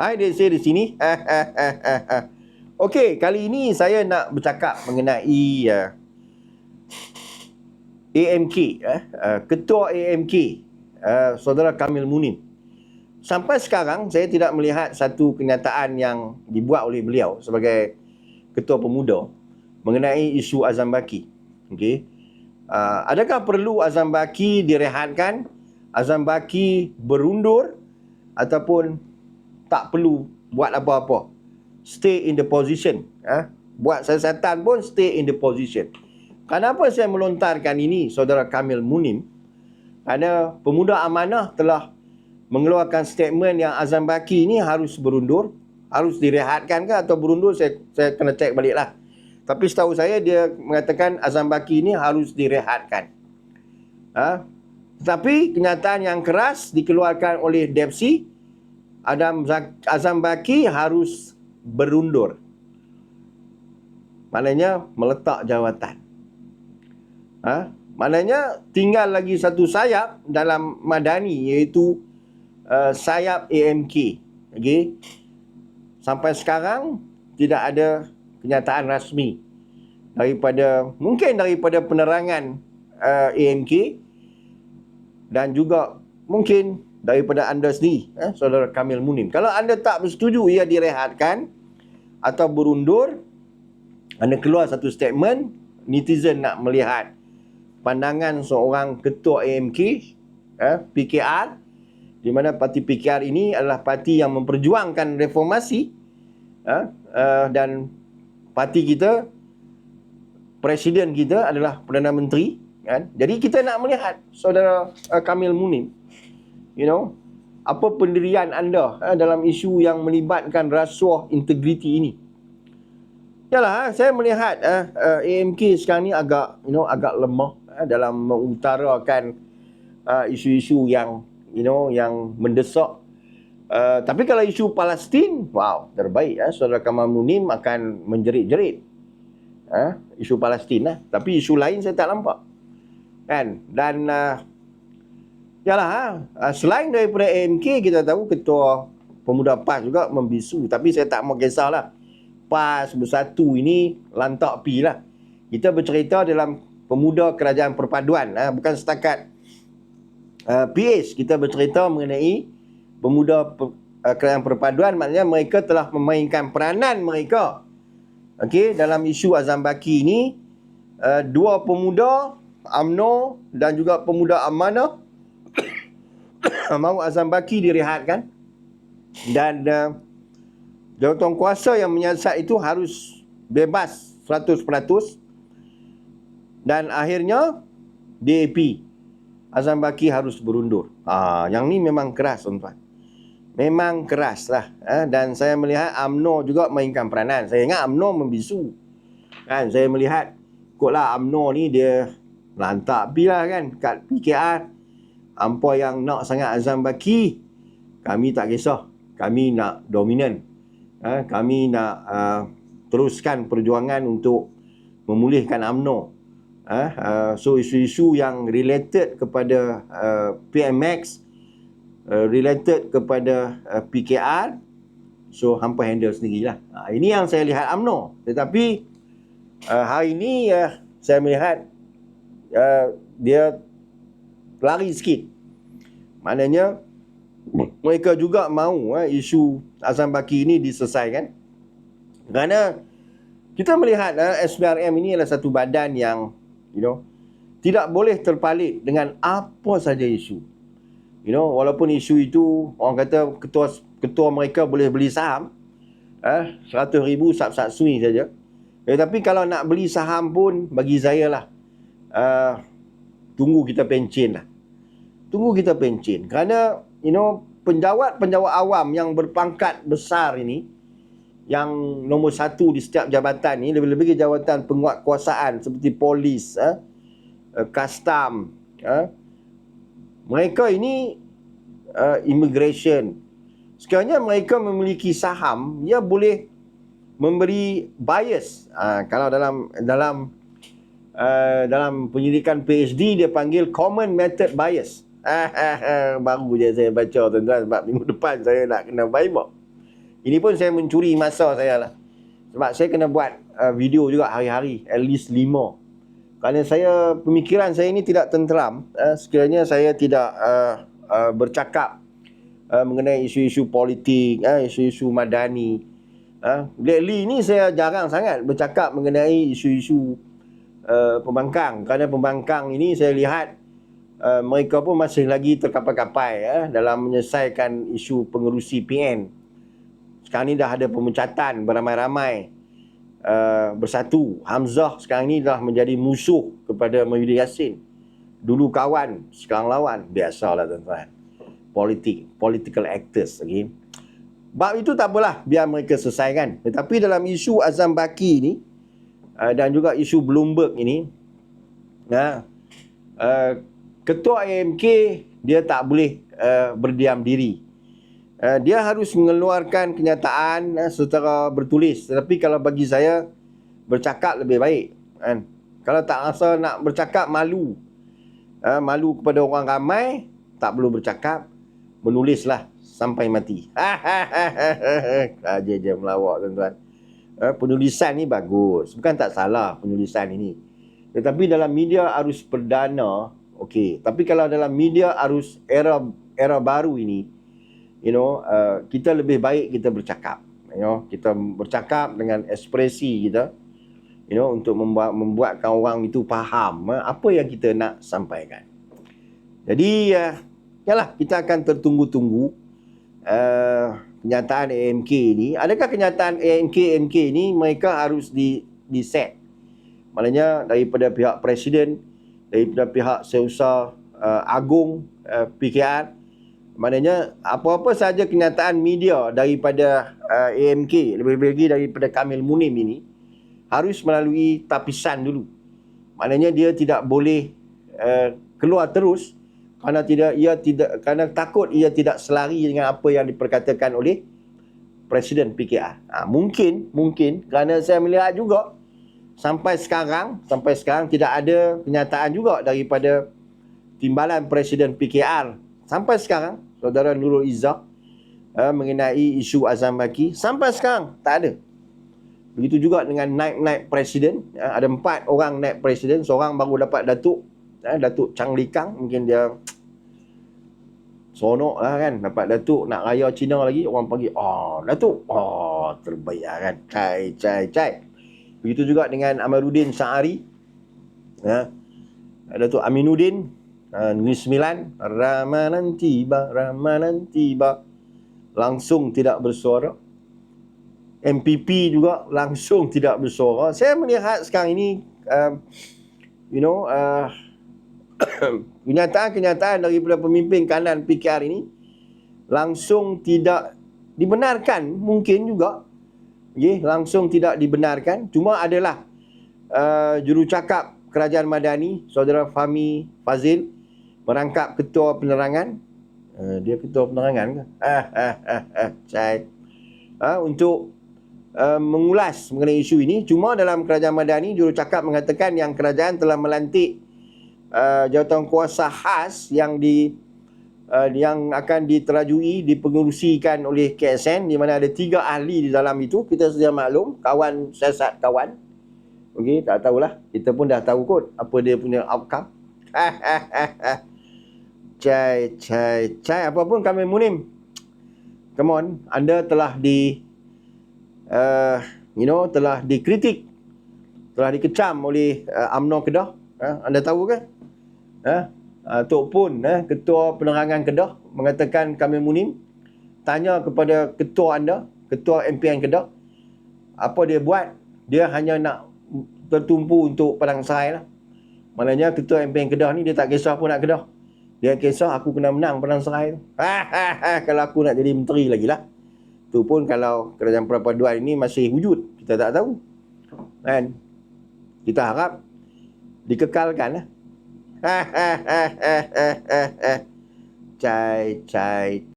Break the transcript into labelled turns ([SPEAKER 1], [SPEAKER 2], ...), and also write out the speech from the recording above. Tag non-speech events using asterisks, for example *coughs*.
[SPEAKER 1] Hai, dia saya di sini. *laughs* Okey, kali ini saya nak bercakap mengenai uh, AMK, uh, Ketua AMK, uh, Saudara Kamil Munim. Sampai sekarang, saya tidak melihat satu kenyataan yang dibuat oleh beliau sebagai Ketua Pemuda mengenai isu Azam Baki. Okey. Uh, adakah perlu Azam Baki direhatkan? Azam Baki berundur ataupun tak perlu buat apa-apa. Stay in the position. Ha? Buat siasatan pun stay in the position. Kenapa saya melontarkan ini, Saudara Kamil Munim? Kerana pemuda amanah telah mengeluarkan statement yang Azam Baki ini harus berundur. Harus direhatkan ke atau berundur, saya, saya kena cek balik lah. Tapi setahu saya dia mengatakan Azam Baki ini harus direhatkan. Ha? Tetapi kenyataan yang keras dikeluarkan oleh Depsi Adam Azam Baki harus berundur. Maknanya meletak jawatan. Ha? Maknanya tinggal lagi satu sayap dalam Madani iaitu uh, sayap AMK. Okay? Sampai sekarang tidak ada kenyataan rasmi daripada mungkin daripada penerangan uh, AMK dan juga mungkin daripada anda sendiri, eh, saudara Kamil Munim. Kalau anda tak bersetuju ia direhatkan atau berundur, anda keluar satu statement, netizen nak melihat pandangan seorang ketua AMK, eh, PKR, di mana parti PKR ini adalah parti yang memperjuangkan reformasi eh, uh, dan parti kita, presiden kita adalah Perdana Menteri, kan? Jadi kita nak melihat saudara uh, Kamil Munim you know apa pendirian anda uh, dalam isu yang melibatkan rasuah integriti ini. Yalah, saya melihat uh, AMK sekarang ni agak you know agak lemah uh, dalam mengutarakan uh, isu-isu yang you know yang mendesak Uh, tapi kalau isu Palestin, wow, terbaik. Eh. Saudara Kamal Munim akan menjerit-jerit. Eh, isu Palestin. Eh. Tapi isu lain saya tak nampak kan dan uh, yalah uh, selain daripada AMK kita tahu ketua pemuda PAS juga membisu. Tapi saya tak mau kisahlah. PAS bersatu ini lantak pi lah. Kita bercerita dalam pemuda kerajaan perpaduan uh, bukan setakat uh, PH kita bercerita mengenai pemuda per, uh, kerajaan perpaduan. Maknanya mereka telah memainkan peranan mereka. Okey dalam isu Azam Baki ini uh, dua pemuda UMNO dan juga pemuda amanah mahu Azam Baki direhatkan dan uh, jawatan kuasa yang menyiasat itu harus bebas 100% dan akhirnya DAP Azam Baki harus berundur. Ah, yang ni memang keras tuan-tuan. Memang keras lah. Eh? Dan saya melihat UMNO juga mainkan peranan. Saya ingat UMNO membisu. Kan? Saya melihat kotlah UMNO ni dia Lantak bila kan kat PKR. Ampa yang nak sangat Azam Baki. Kami tak kisah. Kami nak dominan. Ha, kami nak uh, teruskan perjuangan untuk memulihkan UMNO. Ha, uh, so isu-isu yang related kepada uh, PMX. Uh, related kepada uh, PKR. So hampa handle sendirilah. Ha, ini yang saya lihat UMNO. Tetapi uh, hari ini uh, saya melihat uh, dia lari sikit. Maknanya mereka juga mahu uh, isu Azam Baki ini diselesaikan. Kerana kita melihat eh, SPRM ini adalah satu badan yang you know tidak boleh terpalit dengan apa saja isu. You know, walaupun isu itu orang kata ketua ketua mereka boleh beli saham eh 100 ribu sab-sab sui saja. Eh, tapi kalau nak beli saham pun bagi saya lah uh, tunggu kita pencin lah. Tunggu kita pencin. Kerana, you know, penjawat-penjawat awam yang berpangkat besar ini, yang nombor satu di setiap jabatan ini, lebih-lebih jawatan penguat kuasaan seperti polis, eh, uh, custom, eh, mereka ini uh, immigration. Sekiranya mereka memiliki saham, ia boleh memberi bias. Uh, kalau dalam dalam uh, dalam penyidikan PhD dia panggil common method bias. *laughs* Baru je saya baca tuan-tuan sebab minggu depan saya nak kena Bible. Ini pun saya mencuri masa saya lah. Sebab saya kena buat uh, video juga hari-hari. At least lima. Kerana saya, pemikiran saya ini tidak tenteram. Uh, sekiranya saya tidak uh, uh, bercakap uh, mengenai isu-isu politik, uh, isu-isu madani. Uh, lately ni saya jarang sangat bercakap mengenai isu-isu uh, pembangkang. Kerana pembangkang ini saya lihat uh, mereka pun masih lagi terkapai-kapai uh, dalam menyelesaikan isu pengerusi PN. Sekarang ni dah ada pemecatan beramai-ramai uh, bersatu. Hamzah sekarang ni dah menjadi musuh kepada Mahyudin Yassin. Dulu kawan, sekarang lawan. Biasalah tuan-tuan politik, political actors okay. Bab itu tak apalah, biar mereka selesaikan. Tetapi dalam isu Azam Baki ni uh, dan juga isu Bloomberg ini, uh, uh, ketua AMK dia tak boleh uh, berdiam diri. Uh, dia harus mengeluarkan kenyataan uh, secara bertulis. Tetapi kalau bagi saya bercakap lebih baik. Kan? Kalau tak rasa nak bercakap malu. Uh, malu kepada orang ramai, tak perlu bercakap menulislah sampai mati. *laughs* Aja je melawak tuan-tuan. Eh, penulisan ni bagus. Bukan tak salah penulisan ini. Tetapi dalam media arus perdana, okey. Tapi kalau dalam media arus era era baru ini, you know, uh, kita lebih baik kita bercakap. You know, kita bercakap dengan ekspresi kita, you know, untuk membuat membuatkan orang itu faham uh, apa yang kita nak sampaikan. Jadi, uh, Yalah, kita akan tertunggu-tunggu uh, kenyataan AMK ni. Adakah kenyataan AMK AMK ni mereka harus di di set? Maknanya daripada pihak presiden, daripada pihak seusaha uh, agung uh, PKR, maknanya apa-apa saja kenyataan media daripada uh, AMK, lebih-lebih lagi daripada Kamil Munim ini harus melalui tapisan dulu. Maknanya dia tidak boleh uh, keluar terus kerana tidak ia tidak kerana takut ia tidak selari dengan apa yang diperkatakan oleh presiden PKR. Ha, mungkin mungkin kerana saya melihat juga sampai sekarang sampai sekarang tidak ada kenyataan juga daripada timbalan presiden PKR sampai sekarang saudara Nurul Izzah uh, mengenai isu Azam Baki sampai sekarang tak ada. Begitu juga dengan naik-naik presiden, uh, ada empat orang naik presiden, seorang baru dapat datuk eh, Datuk Chang Likang mungkin dia Sonok lah kan Dapat Datuk nak raya Cina lagi Orang panggil Oh Datuk Oh terbaik lah kan. Cai cai cai Begitu juga dengan Amaruddin Sa'ari. Ya. Datuk Aminuddin uh, Negeri Sembilan. Ramanan tiba Ramanan tiba. Langsung tidak bersuara. MPP juga langsung tidak bersuara. Saya melihat sekarang ini uh, You know uh, *coughs* kenyataan-kenyataan daripada pemimpin kanan PKR ini langsung tidak dibenarkan. Mungkin juga okay, langsung tidak dibenarkan. Cuma adalah uh, jurucakap kerajaan madani saudara Fahmi Fazil merangkap ketua penerangan. Uh, dia ketua penerangan ke? Ah ah ah ah uh, untuk uh, mengulas mengenai isu ini. Cuma dalam kerajaan madani jurucakap mengatakan yang kerajaan telah melantik uh, jawatan kuasa khas yang di uh, yang akan diterajui dipengerusikan oleh KSN di mana ada tiga ahli di dalam itu. Kita sedia maklum kawan siasat kawan. Okey tak tahulah. Kita pun dah tahu kot apa dia punya outcome. *laughs* Cai cai cai. Apa pun kami munim. Come on anda telah di uh, you know telah dikritik telah dikecam oleh uh, UMNO Kedah. Uh, anda tahu eh, uh, Tok Pun, eh, Ketua Penerangan Kedah mengatakan kami munim tanya kepada ketua anda, ketua MPN Kedah, apa dia buat? Dia hanya nak tertumpu untuk Padang Serai lah. Maknanya ketua MPN Kedah ni dia tak kisah pun nak Kedah. Dia kisah aku kena menang Padang Serai *laughs* kalau aku nak jadi menteri lagi lah. Tu pun kalau kerajaan perpaduan ini masih wujud. Kita tak tahu. Kan? Kita harap dikekalkan lah. *laughs* trời trời